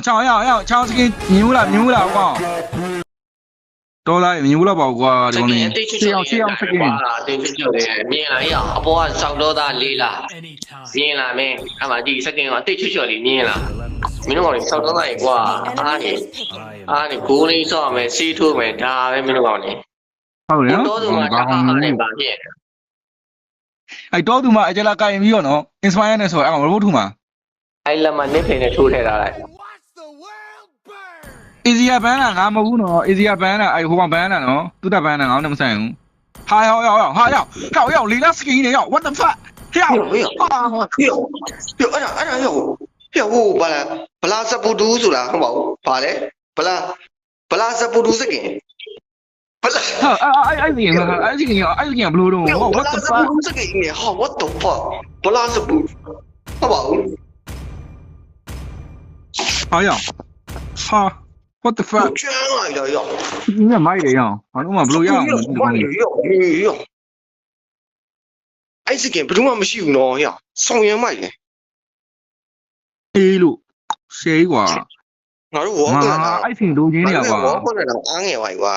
ချောင်းရအောင်ရအောင်ချောင်းစကင်မြင်ဘူးလားမြင်ဘူးလားကွာတော်လားမြင်ဘူးလားပေါ့ကွာဒီကောင်လေးအတိတ်ချွတ်ချွတ်လေးအတိတ်ချွတ်ချွတ်လေးမြင်လာရအောင်အပေါ်ကစောက်တော့သားလေးလား Anytime. မြင်လာမင်းအမှဒီစကင်ကအတိတ်ချွတ်ချွတ်လေးမြင်လာမင်းတို့ကောင်လေးစောက်တော့သားရေကွာအားနေ I am အားနေဂိုးလေးဆော့မယ်စီးထိုးမယ်ဒါပဲမင်းတို့ကောင်လေးဟုတ်တယ်နော်တော့သူမှာတခါဟာနဲ့ပါဖြစ်အဲ့တော့သူမှအကြလာကင်ပြီးတော့နော် inspire နဲ့ဆိုတော့အဲ့ကောင် robot ထူမှာအဲ့လက်မှာနစ်ဖိနေထိုးထည့်ထားလိုက် easier ban လားငါမဟုတ်ဘူးနော် easier ban လားအဲ့ဟိုကောင် ban လားနော်သူတက် ban လားငါလည်းမဆိုင်ဘူးဟာရောက်ရောက်ရောက်ဟာရောက်ရောက်ရောက်လီလာစကင်နဲ့ရောက် what the fuck ဟဲ့ဟေ့ဟေ့ဟာဟေ့ဟေ့အဲ့ဒါအဲ့ဒါဟေ့ဟေ့ဟိုဘာလဲဘလာစပူတူဆိုတာဟုတ်ပါဘူးဘာလဲဘလာဘလာစပူတူစကင်ဘလာဟာအဲ့အဲ့ဒီကအဲ့ဒီကအဲ့ဒီကဘလို့တော့ဘ what လာ the စ fuck ပူစကင်ဟာ what the fuck ဘလာစပူဟုတ်ပါဘူးဟာရောက်ဟာ what the fuck ကျန်းလိုက်တော့ရောဒီကမိုက်တယ်ရောက်ဘာလို့မှဘလို့ရအောင်ဒီကောင်လေးရောရောအဲ့စကင်ဘယ်သူမှမရှိဘူးနော်ဟေ့ဆောင်ရမ်းမိုက်တယ်အေးလို့ရှေးကွာငါတို့ဝေါ်ငါကလာအဲ့ဖင်လိုချင်းနေရကွာဝေါ်ကလာတော့အားငယ်ပါကွာ